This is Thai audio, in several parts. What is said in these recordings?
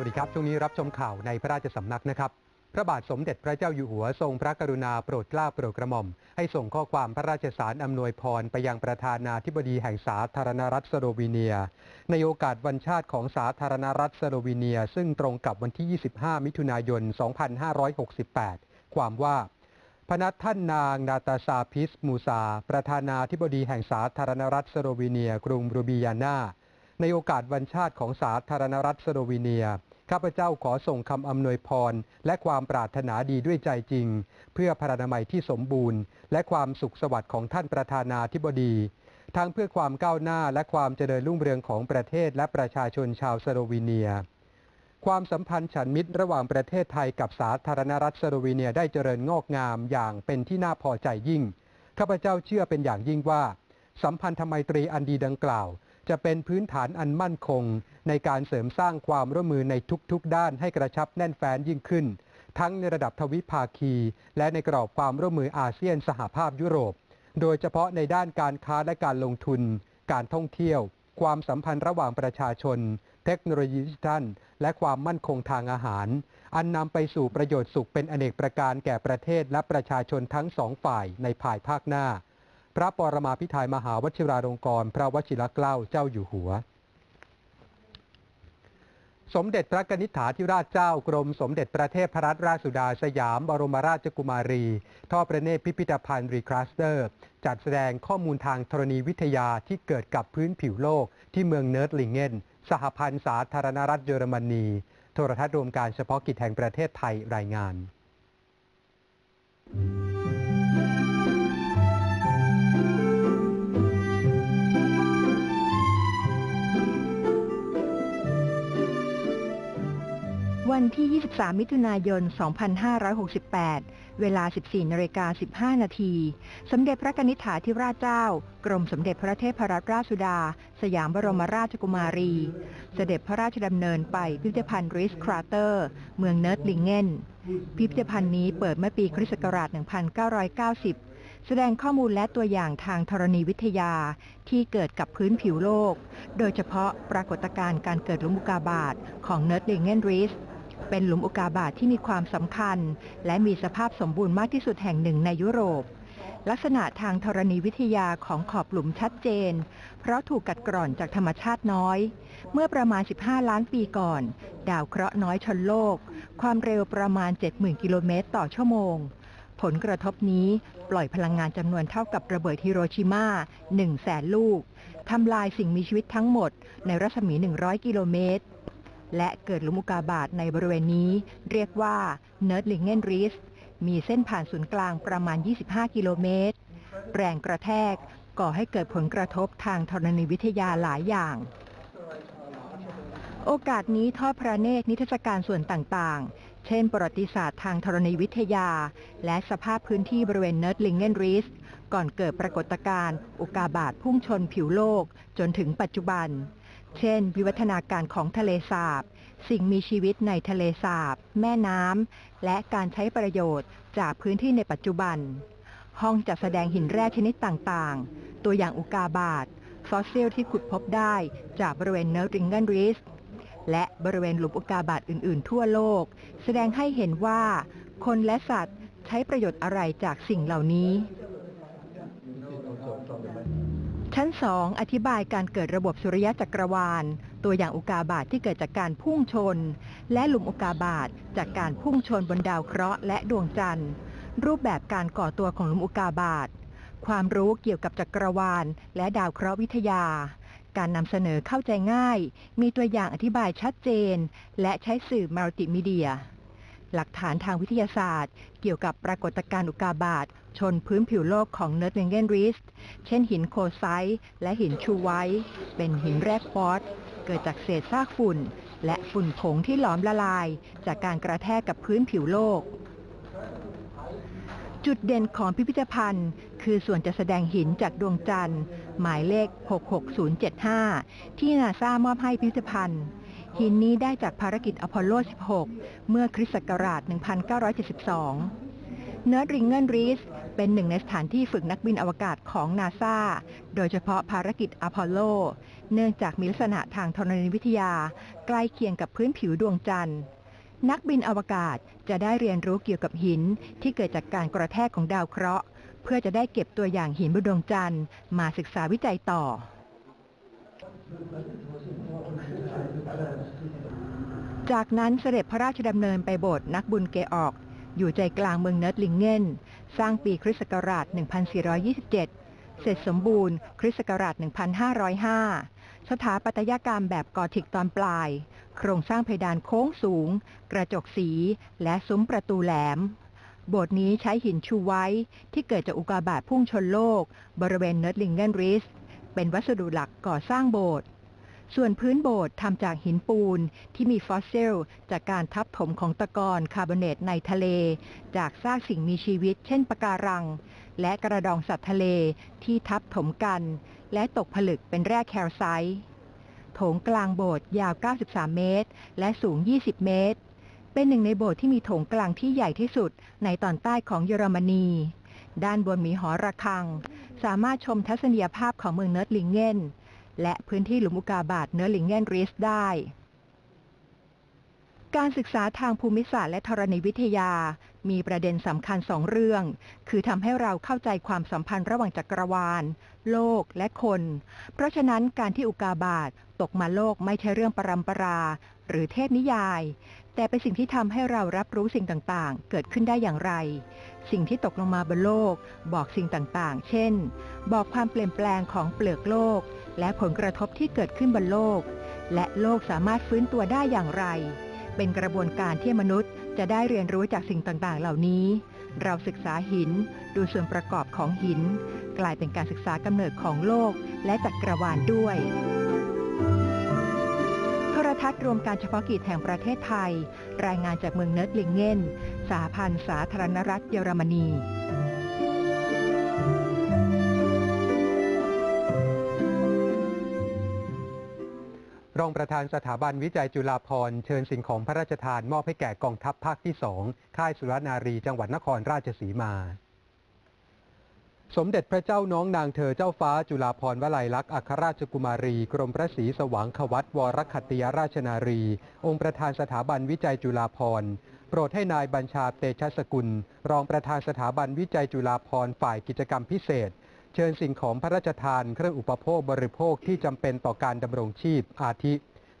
วัสดีครับ ช่วงนี้รับชมข่าวในพระราชสำนักนะครับ พระบาทสมเด็จพระเจ้าอยู่หัวทรงพระกรุณาโปรดเกล้าโปรดกระหม่อม ให้ส่งข้อความพระราชสารอำนวยพรไปยังประธานาธิบดีแห่งสาธารณรัฐสโลวีเนีย ในโอกาสวันชาติของสาธารณรัฐสโลวีเนีย ซึ่งตรงกับวันที่ 25 มิถุนายน 2568 ความว่าพนักท่านนางนาตาซาพิสมูซา ประธานาธิบดีแห่งสาธารณรัฐสโลวีเนีย กรุงบรูบิยานาในโอกาสวันชาติของสาธารณรัฐสโลวีเนีย ข้าพเจ้าขอส่งคำอำนวยพร และความปรารถนาดีด้วยใจจริง เพื่อพระนามัยที่สมบูรณ์ และความสุขสวัสดิ์ของท่านประธานาธิบดี ทั้งเพื่อความก้าวหน้าและความเจริญรุ่งเรืองของประเทศและประชาชนชาวสโลวีเนีย ความสัมพันธ์ฉันมิตรระหว่างประเทศไทยกับสาธารณรัฐสโลวีเนียได้เจริญงอกงามอย่างเป็นที่น่าพอใจยิ่ง ข้าพเจ้าเชื่อเป็นอย่างยิ่งว่า สัมพันธไมตรีอันดีดังกล่าว จะเป็นพื้นฐานอันมั่นคง ในการเสริมสร้างความร่วมมือในทุกๆ ด้านให้กระชับแน่นแฟ้นยิ่งขึ้น ทั้งในระดับทวิภาคี และในกรอบความร่วมมืออาเซียนสหภาพยุโรป โดยเฉพาะในด้านการค้าและการลงทุน การท่องเที่ยว ความสัมพันธ์ระหว่างประชาชน เทคโนโลยีดิจิทัล และความมั่นคงทางอาหาร อันนำไปสู่ประโยชน์สุขเป็นอเนกประการแก่ประเทศและประชาชนทั้งสองฝ่ายในภายภาคหน้า พระปรมาภิไธยมหาวชิราลงกรณ์พระวชิรเกล้าเจ้าอยู่หัว สมเด็จพระนิษฐาธิราชเจ้ากรม สมเด็จพระเทพรัตนราชสุดาสยามบรมราชกุมารีท่อประเนตรพิพิธภัณฑ์รีคลาสเตอร์ จัดแสดงข้อมูลทางธรณีวิทยาที่เกิดกับพื้นผิวโลกที่เมืองเนิร์ดลิงเกนสหพันธ์สาธารณรัฐเยอรมนี โทรทัศน์รวมการเฉพาะกิจแห่งประเทศไทยรายงาน วันที่ 23 มิถุนายน 2568 เวลา 14นาฬิกา15 นาที สมเด็จพระนิษฐาธิราชเจ้า กรมสมเด็จพระเทพรัตนราชสุดา สยามบรมราชกุมารี เสด็จพระราชดำเนินไปพิพิธภัณฑ์ริสคราเตอร์ เมืองเนิร์ดลิงเกนพิพิธภัณฑ์นี้เปิดเมื่อปีคริสต์ศักราช 1990 แสดงข้อมูลและตัวอย่างทางธรณีวิทยาที่เกิดกับพื้นผิวโลก โดยเฉพาะปรากฏการณ์การเกิดลุมอุกาบาตของเนิร์ดลิงเกนริส เป็นหลุมอุกาบาตทที่มีความสำคัญ และมีสภาพสมบูรณ์มากที่สุดแห่งหนึ่งในยุโรป ลักษณะทางธรณีวิทยาของขอบหลุมชัดเจน เพราะถูกกัดกร่อนจากธรรมชาติน้อย เมื่อประมาณ 15 ล้านปีก่อน ดาวเคราะห์น้อยชนโลก ความเร็วประมาณ 70,000 กิโลเมตรต่อชั่วโมงผลกระทบนี้ปล่อยพลังงานจำนวนเท่ากับระเบิดฮิโรชิมา1แสนลูก ทำลายสิ่งมีชีวิตทั้งหมดในรัศมี 100 กิโลเมตร และเกิดหลุมอุกาบาตในบริเวณนี้เรียกว่าเนิร์ดลิงเกนริสมีเส้นผ่านศูนย์กลางประมาณ 25 กิโลเมตร แรงกระแทกก่อให้เกิดผลกระทบทางธรณีวิทยาหลายอย่าง โอกาสนี้ทอดพระเนตรนิทรรศการส่วนต่างๆ เช่น ประวัติศาสตร์ทางธรณีวิทยา และสภาพพื้นที่บริเวณเนิร์ดลิงเกนริสก่อนเกิดปรากฏการณ์อุกาบาตพุ่งชนผิวโลกจนถึงปัจจุบัน เช่น วิวัฒนาการของทะเลสาบ สิ่งมีชีวิตในทะเลสาบ แม่น้ำ และการใช้ประโยชน์จากพื้นที่ในปัจจุบัน ห้องจัดแสดงหินแร่ชนิดต่างๆ ตัวอย่างอุกาบาตฟอสซิลที่ขุดพบได้จากบริเวณเนิร์ริงเกนริสและบริเวณหลุมอุกาบาตอื่น ๆ ทั่วโลก แสดงให้เห็นว่า คนและสัตว์ใช้ประโยชน์อะไรจากสิ่งเหล่านี้ ชั้น 2 อธิบายการเกิดระบบสุริยะจักรวาล ตัวอย่างอุกาบาตทที่เกิดจากการพุ่งชน และหลุมอุกาบาตจากการพุ่งชนบนดาวเคราะห์และดวงจันทร์ รูปแบบการก่อตัวของหลุมอุกาบาตความรู้เกี่ยวกับจักรวาล และดาวเคราะห์วิทยา การนำเสนอเข้าใจง่าย มีตัวอย่างอธิบายชัดเจน และใช้สื่อมัลติมีเดีย หลักฐานทางวิทยาศาสตร์ เกี่ยวกับปรากฏการณ์อุกาบาตชนพื้นผิวโลกของเนิร์ดลิงเกนริสเช่นหินโคไซต์และหินชูไวท์เป็นหินแร่ควอตซ์เกิดจากเศษซากฝุ่น และฝุ่นผงที่หลอมละลาย จากการกระแทกกับพื้นผิวโลก จุดเด่นของพิพิธภัณฑ์ คือส่วนจะแสดงหินจากดวงจันทร์ หมายเลข 66075 ที่นาซามอบให้พิพิธภัณฑ์ หินนี้ได้จากภารกิจอพอลโล 16 เมื่อคริสต์ศักราช 1972 เนิร์ดริงเกิลรีสเป็นหนึ่งในสถานที่ฝึกนักบินอวกาศของนาซาโดยเฉพาะภารกิจอพอลโล เนื่องจากมีลักษณะทางธรณีวิทยา ใกล้เคียงกับพื้นผิวดวงจันทร์ นักบินอวกาศจะได้เรียนรู้เกี่ยวกับหินที่เกิดจากการกระแทกของดาวเคราะห์ เพื่อจะได้เก็บตัวอย่างหินบนดวงจันทร์มาศึกษาวิจัยต่อ จากนั้นเสด็จพระราชดำเนินไปโบสถ์นักบุญเกออก อยู่ใจกลางเมืองเนิร์ดลิงเกนสร้างปีคริสต์ศักราช 1427 เสร็จสมบูรณ์ คริสต์ศักราช 1505 สถาปัตยกรรมแบบกอธิกตอนปลาย โครงสร้างเพดานโค้งสูง กระจกสี และซุ้มประตูแหลม โบสถ์นี้ใช้หินชูไว้ที่เกิดจากอุกกาบาตพุ่งชนโลก บริเวณเนิร์ดลิงเกนริสเป็นวัสดุหลักก่อสร้างโบสถ์ ส่วนพื้นโบสถ์ทำจากหินปูนที่มีฟอสซิล จากการทับถมของตะกอนคาร์บอเนตในทะเล จากซากสิ่งมีชีวิต เช่นปะการัง และกระดองสัตว์ทะเลที่ทับถมกัน และตกผลึกเป็นแร่แคลไซต์โถงกลางโบสถ์ยาว 93 เมตร และสูง 20 เมตร เป็นหนึ่งในโบสถ์ที่มีโถงกลางที่ใหญ่ที่สุดในตอนใต้ของเยอรมนีด้านบนมีหอระฆัง สามารถชมทัศนียภาพของเมืองเนิร์ดลิงเกน และพื้นที่หลุมอุกาบาตเนื้อลิงเกนริสได้ การศึกษาทางภูมิศาสตร์และธรณีวิทยา มีประเด็นสำคัญสองเรื่อง คือทำให้เราเข้าใจความสัมพันธ์ระหว่างจักรวาล โลกและคน เพราะฉะนั้นการที่อุกกาบาตตกมาโลกไม่ใช่เรื่องปรำปรา หรือเทพนิยาย แต่เป็นสิ่งที่ทำให้เรารับรู้สิ่งต่างๆ เกิดขึ้นได้อย่างไร สิ่งที่ตกลงมาบนโลก บอกสิ่งต่างๆ เช่น บอกความเปลี่ยนแปลงของเปลือกโลก และผลกระทบที่เกิดขึ้นบนโลก และโลกสามารถฟื้นตัวได้อย่างไร เป็นกระบวนการที่มนุษย์จะได้เรียนรู้จากสิ่งต่างๆ เหล่านี้ เราศึกษาหิน ดูส่วนประกอบของหิน กลายเป็นการศึกษากำเนิดของโลกและจักรวาลด้วย ทัศน์รวมการเฉพาะกิจแห่งประเทศไทย รายงานจากเมืองเนิร์ดลิงเกนสหพันธ์สาธารณรัฐเยอรมนีรองประธานสถาบันวิจัยจุฬาภรณ์เชิญสิ่งของพระราชทานมอบให้แก่กองทัพภาคที่สองค่ายสุรนารีจังหวัดนครราชสีมา สมเด็จพระเจ้าน้องนางเธอเจ้าฟ้าจุฬาภรณ์วลัยลักษณ์อัครราชกุมารี กรมพระศรีสว่างขวัตวรคัตติยราชนารี องค์ประธานสถาบันวิจัยจุฬาภรณ์โปรดให้นายบัญชาเตชะสกุล รองประธานสถาบันวิจัยจุฬาภรณ์ฝ่ายกิจกรรมพิเศษ เชิญสิ่งของพระราชทานเครื่องอุปโภคบริโภคที่จำเป็นต่อการดำรงชีพ อาทิ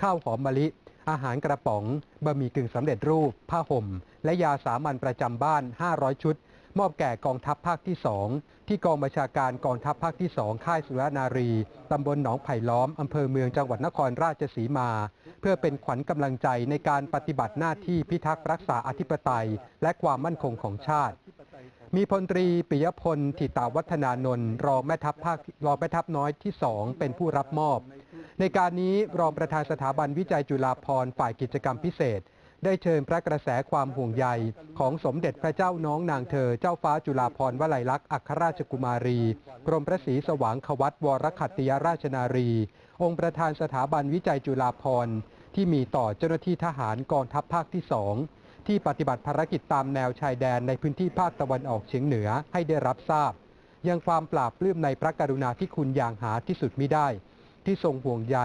ข้าวหอมมะลิ อาหารกระป๋องบะหมี่กึ่งสำเร็จรูป ผ้าห่ม และยาสามัญประจำบ้าน 500 ชุด มอบแก่กองทัพภาคที่ 2 ที่กองบัญชาการกองทัพภาคที่ 2 ค่ายสุรนารี ตำบลหนองไผ่ล้อม อำเภอเมืองจังหวัดนครราชสีมา เพื่อเป็นขวัญกำลังใจในการปฏิบัติหน้าที่พิทักษ์รักษาอธิปไตย และความมั่นคงของชาติ มีพลตรีปิยพลทิตาวัฒนานนท์รองแม่ทัพภาครองแม่ทัพน้อยที่ 2 เป็นผู้รับมอบ ในการนี้รองประธานสถาบันวิจัยจุฬาภรณ์ฝ่ายกิจกรรมพิเศษ ได้เชิญพระกระแสความห่วงใยของสมเด็จพระเจ้าน้องนางเธอเจ้าฟ้าจุฬาภรณ์วลัยลักษณ์อัครราชกุมารี กรมพระศรีสว่างขวัตวรคัตติยราชนารี องค์ประธานสถาบันวิจัยจุฬาภรณ์ที่มีต่อเจ้าหน้าที่ทหารกองทัพภาคที่สองที่ปฏิบัติภารกิจตามแนวชายแดนในพื้นที่ภาคตะวันออกเฉียงเหนือให้ได้รับทราบ ยังความปราบปลื้มในพระกรุณาธิคุณอย่างหาที่สุดมิได้ ที่ทรงห่วงใย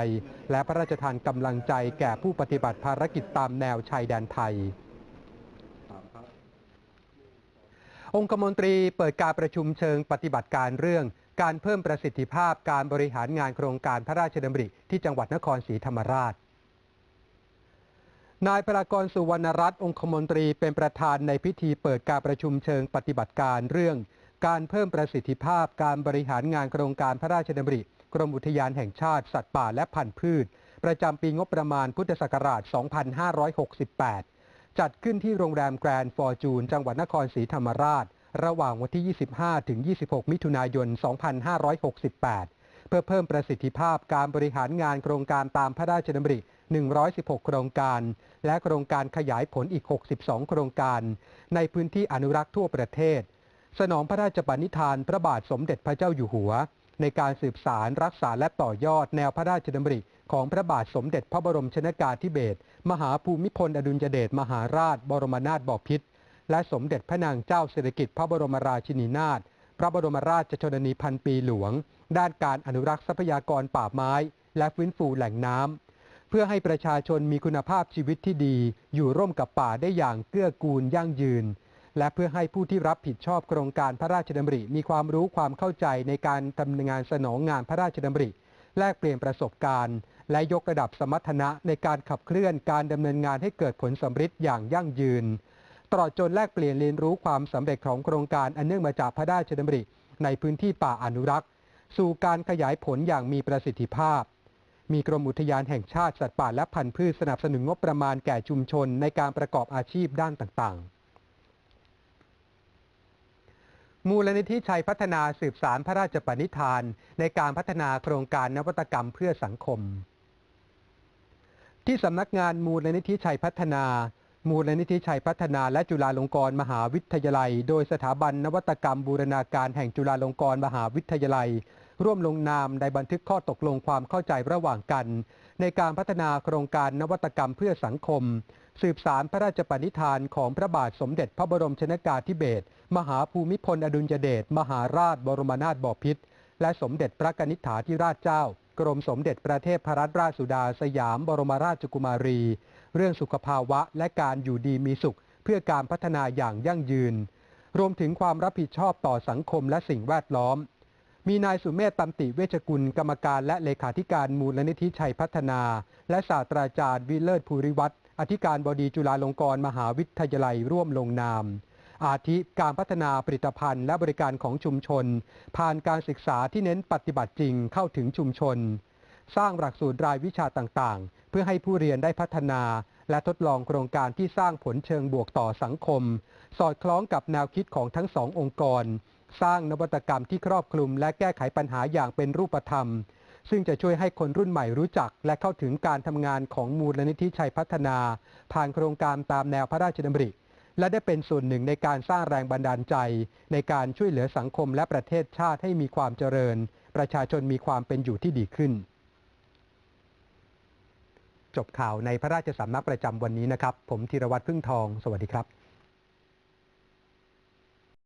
และพระราชทานกำลังใจแก่ผู้ปฏิบัติภารกิจตามแนวชายแดนไทย องคมนตรีเปิดการประชุมเชิงปฏิบัติการเรื่อง การเพิ่มประสิทธิภาพการบริหารงานโครงการพระราชดำริที่จังหวัดนครศรีธรรมราชนายพลากรสุวรรณรัตน์องคมนตรีเป็นประธานในพิธีเปิดการประชุมเชิงปฏิบัติการเรื่อง การเพิ่มประสิทธิภาพการบริหารงานโครงการพระราชดำริ กรมอุทยานแห่งชาติสัตว์ป่าและพันธุ์พืช ประจำปีงบประมาณพุทธศักราช 2568 จัดขึ้นที่โรงแรมแกรนด์ฟอร์จูน จังหวัดนครศรีธรรมราช ระหว่างวันที่ 25 ถึง 26 มิถุนายน 2568 เพื่อเพิ่มประสิทธิภาพการบริหารงานโครงการตามพระราชดำริ 116 โครงการ และโครงการขยายผลอีก 62 โครงการ ในพื้นที่อนุรักษ์ทั่วประเทศ สนองพระราชปณิธานพระบาทสมเด็จพระเจ้าอยู่หัว ในการสืบสารรักษาและต่อยอดแนวพระราชดำริของพระบาทสมเด็จพระบรมชนากาธิเบศรมหาภูมิพลอดุลยเดชมหาราช บรมนาถบพิตรและสมเด็จพระนางเจ้าสิริกิติ์พระบรมราชินีนาถพระบรมราชชนนีพันปีหลวง ด้านการอนุรักษ์ทรัพยากรป่าไม้ และฟื้นฟูแหล่งน้ำเพื่อให้ประชาชนมีคุณภาพชีวิตที่ดี อยู่ร่วมกับป่าได้อย่างเกื้อกูลยั่งยืน และเพื่อให้ผู้ที่รับผิดชอบโครงการพระราชดำริ มีความรู้ความเข้าใจในการดำเนินงานสนองงานพระราชดำริ แลกเปลี่ยนประสบการณ์ และยกระดับสมรรถนะในการขับเคลื่อนการดำเนินงานให้เกิดผลสำเร็จอย่างยั่งยืน ตลอดจนแลกเปลี่ยนเรียนรู้ความสำเร็จของโครงการอันเนื่องมาจากพระราชดำริ ในพื้นที่ป่าอนุรักษ์ สู่การขยายผลอย่างมีประสิทธิภาพ มีกรมอุทยานแห่งชาติสัตว์ป่าและพันธุ์พืชสนับสนุนงบประมาณแก่ชุมชนในการประกอบอาชีพด้านต่างๆ มูลนิธิชัยพัฒนาสืบสารพระราชปณิธาน ในการพัฒนาโครงการนวัตกรรมเพื่อสังคม ที่สำนักงานมูลนิธิชัยพัฒนา มูลนิธิชัยพัฒนาและจุฬาลงกรณ์มหาวิทยาลัย โดยสถาบันนวัตกรรมบูรณาการแห่งจุฬาลงกรณ์มหาวิทยาลัย ร่วมลงนามในบันทึกข้อตกลงความเข้าใจระหว่างกัน ในการพัฒนาโครงการนวัตกรรมเพื่อสังคม สืบสารพระราชปณิธานของพระบาทสมเด็จพระบรมชนกาธิเบศรมหาภูมิพลอดุลยเดชมหาราชบรมนาถบพิตรและสมเด็จพระกนิษฐาธิราชเจ้า กรมสมเด็จประเทศพระรัตนราชสุดาสยามบรมราชกุมารี เรื่องสุขภาวะและการอยู่ดีมีสุข เพื่อการพัฒนาอย่างยั่งยืน รวมถึงความรับผิดชอบต่อสังคมและสิ่งแวดล้อม มีนายสุเมธตัมติเวชกุลกรรมการและเลขาธิการมูลนิธิชัยพัฒนา และศาสตราจารย์วิเลิศภูริวัตร อธิการบดีจุฬาลงกรณ์มหาวิทยาลัยร่วมลงนาม อาทิการพัฒนาผลิตภัณฑ์และบริการของชุมชน ผ่านการศึกษาที่เน้นปฏิบัติจริงเข้าถึงชุมชน สร้างหลักสูตรรายวิชาต่างๆ เพื่อให้ผู้เรียนได้พัฒนา และทดลองโครงการที่สร้างผลเชิงบวกต่อสังคม สอดคล้องกับแนวคิดของทั้งสององค์กร สร้างนวัตกรรมที่ครอบคลุม และแก้ไขปัญหาอย่างเป็นรูปธรรม ซึ่งจะช่วยให้คนรุ่นใหม่รู้จัก และเข้าถึงการทำงานของมูลนิธิชัยพัฒนา ผ่านโครงการตามแนวพระราชดำริ และได้เป็นส่วนหนึ่งในการสร้างแรงบันดาลใจ ในการช่วยเหลือสังคมและประเทศชาติให้มีความเจริญ ประชาชนมีความเป็นอยู่ที่ดีขึ้น จบข่าวในพระราชสำนักประจำวันนี้นะครับ ผมธีรวัตรพึ่งทอง สวัสดีครับ